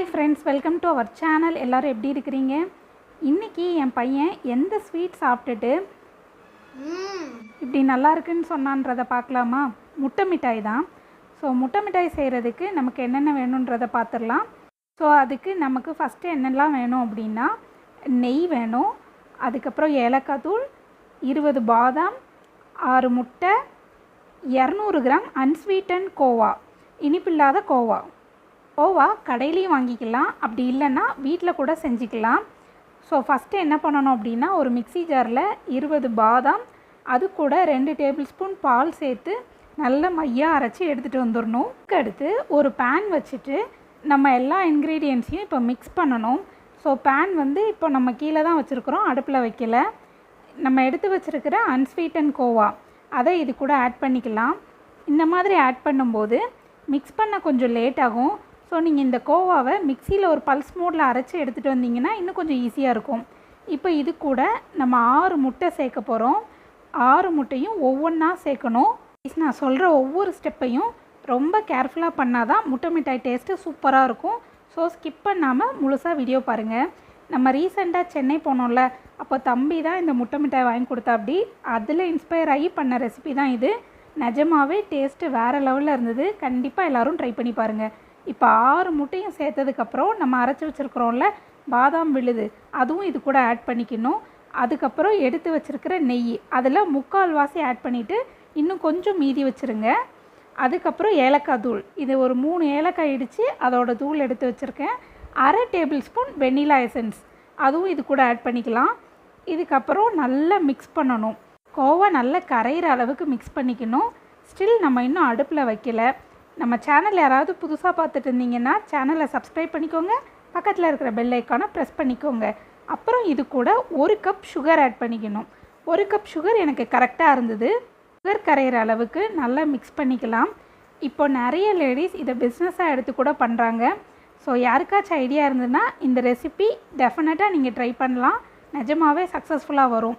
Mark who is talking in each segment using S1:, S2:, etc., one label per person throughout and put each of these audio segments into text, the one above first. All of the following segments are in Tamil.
S1: Hi friends welcome to our channel எல்லோரும் எப்படி இருக்கிறீங்க? இன்றைக்கி என் பையன் எந்த ஸ்வீட் சாப்பிட்டுட்டு இப்படி நல்லா இருக்குன்னு சொன்னான்றதை பார்க்கலாமா? முட்டை மிட்டாய் தான். ஸோ முட்டை மிட்டாய் செய்கிறதுக்கு நமக்கு என்னென்ன வேணுன்றதை பார்த்துடலாம். ஸோ அதுக்கு நமக்கு ஃபஸ்ட்டு என்னெல்லாம் வேணும் அப்படின்னா நெய் வேணும். அதுக்கப்புறம் ஏலக்காய் தூள் இருபது பாதாம் ஆறு முட்டை இரநூறு கிராம் அன்ஸ்வீட்டன் கோவா இனிப்பில்லாத கோவா. கோவா கடையிலையும் வாங்கிக்கலாம். அப்படி இல்லைன்னா வீட்டில் கூட செஞ்சுக்கலாம். ஸோ ஃபஸ்ட்டு என்ன பண்ணணும் அப்படின்னா ஒரு மிக்ஸி ஜாரில் இருபது பாதாம் அது கூட ரெண்டு டேபிள் ஸ்பூன் பால் சேர்த்து நல்ல மையாக அரைச்சி எடுத்துகிட்டு வந்துடணும் அடுத்து ஒரு பேன் வச்சுட்டு நம்ம எல்லா இன்க்ரீடியன்ஸையும் இப்போ மிக்ஸ் பண்ணணும். ஸோ பேன் வந்து இப்போ நம்ம கீழே தான் வச்சுருக்குறோம் அடுப்பில் வைக்கல. நம்ம எடுத்து வச்சுருக்கிற அன்ஸ்வீட்டன் கோவா அதை இது கூட ஆட் பண்ணிக்கலாம். இந்த மாதிரி ஆட் பண்ணும்போது மிக்ஸ் பண்ண கொஞ்சம் லேட் ஆகும். ஸோ நீங்கள் இந்த கோவாவை மிக்சியில் ஒரு பல்ஸ் மோடில் அரைச்சி எடுத்துகிட்டு வந்தீங்கன்னா இன்னும் கொஞ்சம் ஈஸியாக இருக்கும். இப்போ இது கூட நம்ம ஆறு முட்டை சேர்க்க போகிறோம் ஆறு முட்டையும் ஒவ்வொன்றா சேர்க்கணும். நான் சொல்கிற ஒவ்வொரு ஸ்டெப்பையும் ரொம்ப கேர்ஃபுல்லாக பண்ணால் தான் முட்டை மிட்டாய் டேஸ்ட்டு சூப்பராக இருக்கும். ஸோ ஸ்கிப் பண்ணாமல் முழுசாக வீடியோ பாருங்கள் நம்ம ரீசெண்டாக சென்னை போனோம்ல அப்போ தம்பி தான் இந்த முட்டை மிட்டாய் வாங்கி கொடுத்தா அப்படி அதில் இன்ஸ்பயர் ஆகி பண்ண ரெசிபி தான் இது. நிஜமாவே டேஸ்ட்டு வேறு லெவலில் இருந்தது. கண்டிப்பாக எல்லோரும் ட்ரை பண்ணி பாருங்கள் இப்போ ஆறு முட்டையும் சேர்த்ததுக்கப்புறம் நம்ம அரைச்சி வச்சுருக்குறோம்ல பாதாம் விழுது அதுவும் இது கூட ஆட் பண்ணிக்கணும். அதுக்கப்புறம் எடுத்து வச்சுருக்கிற நெய் அதில் முக்கால் வாசி ஆட் பண்ணிவிட்டு இன்னும் கொஞ்சம் மீதி வச்சுருங்க. அதுக்கப்புறம் ஏலக்காய் தூள் இது ஒரு மூணு ஏலக்காய் இடித்து அதோட தூள் எடுத்து வச்சுருக்கேன். அரை டேபிள் ஸ்பூன் வெண்ணிலா எசன்ஸ் அதுவும் இது கூட ஆட் பண்ணிக்கலாம். இதுக்கப்புறம் நல்லா மிக்ஸ் பண்ணணும். கோவா நல்லா கரையிற அளவுக்கு மிக்ஸ் பண்ணிக்கணும். ஸ்டில் நம்ம இன்னும் அடுப்பில் வைக்கல. நம்ம சேனல் யாராவது புதுசாக பார்த்துட்டு இருந்தீங்கன்னா சேனலை சப்ஸ்கிரைப் பண்ணிக்கோங்க. பக்கத்தில் இருக்கிற பெல் ஐக்கானை ப்ரெஸ் பண்ணிக்கோங்க. அப்புறம் இது கூட ஒரு கப் சுகர் ஆட் பண்ணிக்கணும். ஒரு கப் சுகர் எனக்கு கரெக்டாக இருந்தது. சுகர் கரையிற அளவுக்கு நல்லா மிக்ஸ் பண்ணிக்கலாம். இப்போ நிறைய லேடிஸ் இதை பிஸ்னஸாக எடுத்து கூட பண்ணுறாங்க ஸோ யாருக்காச்சும் ஐடியா இருந்ததுன்னா இந்த ரெசிபி டெஃபினட்டாக நீங்கள் ட்ரை பண்ணலாம். நிஜமாகவே சக்ஸஸ்ஃபுல்லாக வரும்.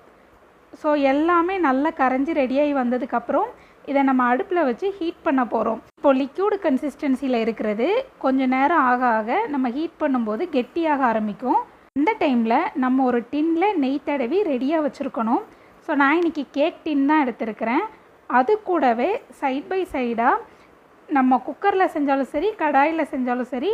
S1: ஸோ எல்லாமே நல்லா கரைஞ்சி ரெடியாகி வந்ததுக்கப்புறம் இதை நம்ம அடுப்பில் வச்சு ஹீட் பண்ண போகிறோம். இப்போ லிக்யூடு கன்சிஸ்டன்சியில் இருக்கிறது கொஞ்சம் நேரம் ஆக ஆக நம்ம ஹீட் பண்ணும்போது கெட்டியாக ஆரம்பிக்கும். அந்த டைமில் நம்ம ஒரு டின்னில் நெய் தடவி ரெடியாக வச்சுருக்கணும். ஸோ நான் இன்றைக்கி கேக் டின் தான் எடுத்திருக்கிறேன். அது கூடவே சைட் பை சைடாக நம்ம குக்கரில் செஞ்சாலும் சரி கடாயில் செஞ்சாலும் சரி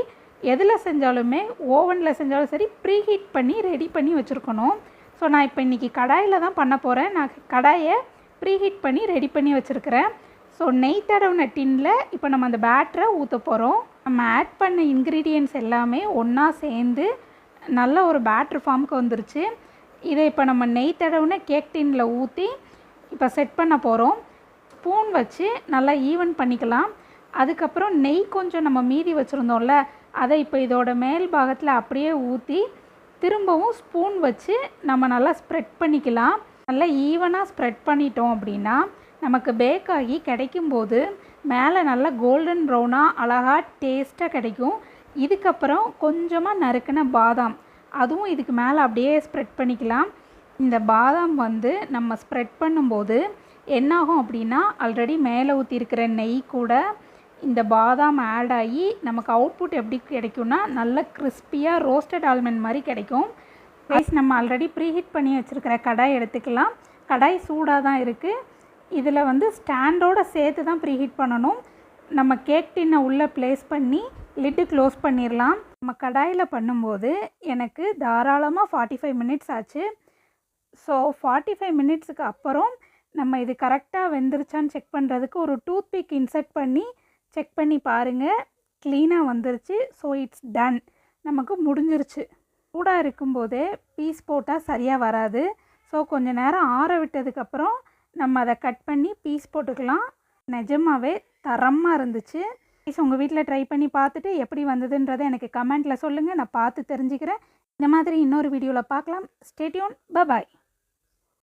S1: எதில் செஞ்சாலுமே ஓவனில் செஞ்சாலும் சரி ப்ரீ ஹீட் பண்ணி ரெடி பண்ணி வச்சுருக்கணும். ஸோ நான் இப்போ இன்றைக்கி கடாயில் தான் பண்ண போகிறேன் நான் கடாயை ப்ரீ ஹீட் பண்ணி ரெடி பண்ணி வச்சுருக்கிறேன். ஸோ நெய் தடவின டின்னில் இப்போ நம்ம அந்த பேட்டரை ஊற்ற போகிறோம் நம்ம ஆட் பண்ண இன்க்ரீடியன்ட்ஸ் எல்லாமே ஒன்றா சேர்ந்து நல்ல ஒரு பேட்ரு ஃபார்முக்கு வந்துருச்சு. இதை இப்போ நம்ம நெய் தடவின கேக் டின்னில் ஊற்றி இப்போ செட் பண்ண போகிறோம் ஸ்பூன் வச்சு நல்லா ஈவன் பண்ணிக்கலாம். அதுக்கப்புறம் நெய் கொஞ்சம் நம்ம மீதி வச்சுருந்தோம்ல அதை இப்போ இதோட மேல் பாகத்தில் அப்படியே ஊற்றி திரும்பவும் ஸ்பூன் வச்சு நம்ம நல்லா ஸ்ப்ரெட் பண்ணிக்கலாம். நல்லா ஈவனாக ஸ்ப்ரெட் பண்ணிட்டோம் அப்படின்னா நமக்கு பேக் ஆகி கிடைக்கும்போது மேலே நல்லா கோல்டன் ப்ரௌனாக அழகாக டேஸ்ட்டாக கிடைக்கும். இதுக்கப்புறம் கொஞ்சமாக நறுக்கின பாதாம். அதுவும் இதுக்கு மேலே அப்படியே ஸ்ப்ரெட் பண்ணிக்கலாம். இந்த பாதாம் வந்து நம்ம ஸ்ப்ரெட் பண்ணும்போது என்னாகும் அப்படின்னா ஆல்ரெடி மேலே ஊற்றிருக்கிற நெய் கூட இந்த பாதாம் ஆட் ஆகி நமக்கு அவுட்புட் எப்படி கிடைக்கும்னா நல்ல கிறிஸ்பியாக ரோஸ்டட் ஆல்மண்ட் மாதிரி கிடைக்கும். ரைஸ் நம்ம ஆல்ரெடி ப்ரீஹீட் பண்ணி வச்சுருக்கிற கடாய் எடுத்துக்கலாம். கடாய் சூடாக தான் இருக்குது இதில் வந்து ஸ்டாண்டோடு சேர்த்து தான் ப்ரீஹீட் பண்ணணும். நம்ம கேக் டின்னை உள்ளே ப்ளேஸ் பண்ணி லிட்டு க்ளோஸ் பண்ணிடலாம் நம்ம கடாயில் பண்ணும்போது எனக்கு தாராளமாக ஃபார்ட்டி ஃபைவ் மினிட்ஸ் ஆச்சு. ஸோ ஃபார்ட்டி ஃபைவ் மினிட்ஸுக்கு அப்புறம் நம்ம இது கரெக்டாக வெந்துருச்சான்னு செக் பண்ணுறதுக்கு ஒரு டூத் பிக் இன்சர்ட் பண்ணி செக் பண்ணி பாருங்கள் க்ளீனாக வந்துருச்சு. ஸோ இட்ஸ் டன் நமக்கு முடிஞ்சிருச்சு. சூடாக இருக்கும்போதே பீஸ் போட்டால் சரியாக வராது. ஸோ கொஞ்சம் நேரம் ஆற விட்டதுக்கப்புறம் நம்ம அதை கட் பண்ணி பீஸ் போட்டுக்கலாம். நிஜமாகவே தரமாக இருந்துச்சு. ப்ளீஸ் உங்கள் வீட்டில் ட்ரை பண்ணி பார்த்துட்டு எப்படி வந்ததுன்றதை எனக்கு கமெண்ட்டில் சொல்லுங்கள் நான் பார்த்து தெரிஞ்சுக்கிறேன். இந்த மாதிரி இன்னொரு வீடியோவில் பார்க்கலாம். ஸ்டேட்யூன் பாய்